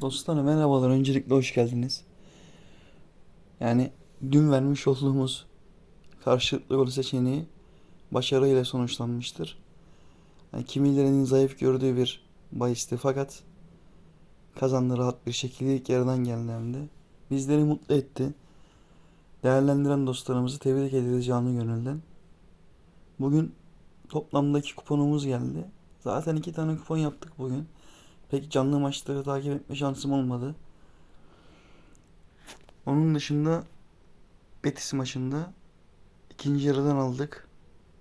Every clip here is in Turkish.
Dostlarım merhabalar. Öncelikle hoş geldiniz. Yani dün vermiş olduğumuz karşılıklı gol seçeneği başarıyla sonuçlanmıştır. Yani kimilerinin zayıf gördüğü bir bahisti fakat kazandı rahat bir şekilde ilk yarıdan geldi hem de. Bizleri mutlu etti. Değerlendiren dostlarımızı tebrik ederiz canı gönülden. Bugün toplamdaki kuponumuz geldi. Zaten iki tane kupon yaptık bugün. Pek canlı maçları takip etme şansım olmadı. Onun dışında Betis maçında ikinci yarıdan aldık.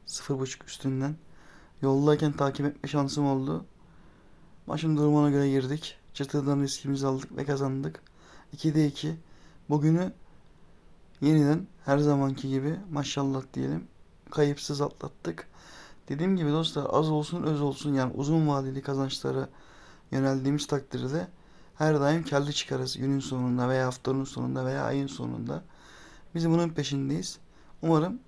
0.5 üstünden. Yoldayken takip etme şansım oldu. Maçın durumuna göre girdik. Çıtırdan riskimizi aldık ve kazandık. 2'de 2. Bugünü yeniden her zamanki gibi maşallah diyelim kayıpsız atlattık. Dediğim gibi dostlar az olsun öz olsun yani uzun vadeli kazançlara yöneldiğimiz takdirde her daim karlı çıkarız günün sonunda veya haftanın sonunda veya ayın sonunda. Biz bunun peşindeyiz. Umarım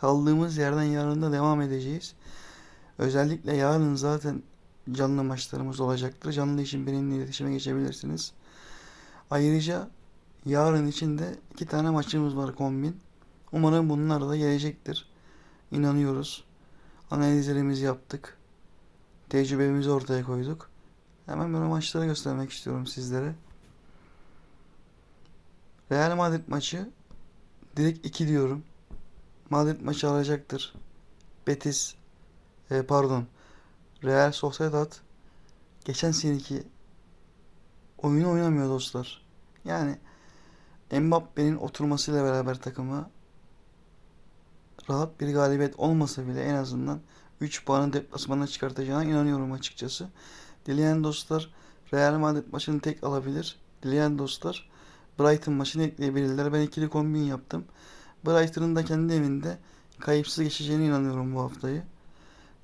kaldığımız yerden yarın da devam edeceğiz. Özellikle yarın zaten canlı maçlarımız olacaktır. Canlı için benimle iletişime geçebilirsiniz. Ayrıca yarın için de iki tane maçımız var kombin. Umarım bunlar da gelecektir. İnanıyoruz. Analizlerimizi yaptık tecrübemizi ortaya koyduk. Hemen böyle maçları göstermek istiyorum sizlere. Real Madrid maçı direkt 2 diyorum. Madrid maçı alacaktır. Betis e, pardon Real Sociedad geçen seneki oyunu oynamıyor dostlar. Yani Mbappe'nin oturmasıyla beraber takıma rahat bir galibiyet olmasa bile en azından 3 puanı deplasmana çıkartacağına inanıyorum açıkçası. Dileyen dostlar Real Madrid maçını tek alabilir. Dileyen dostlar Brighton maçını ekleyebilirler. Ben ikili kombin yaptım. Brighton'ın da kendi evinde kayıpsız geçeceğine inanıyorum bu haftayı.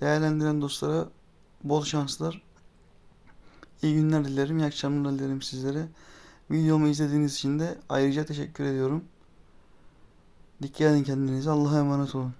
Değerlendiren dostlara bol şanslar. İyi günler dilerim. İyi akşamlar dilerim sizlere. Videomu izlediğiniz için de ayrıca teşekkür ediyorum. Dikkat edin kendinize. Allah'a emanet olun.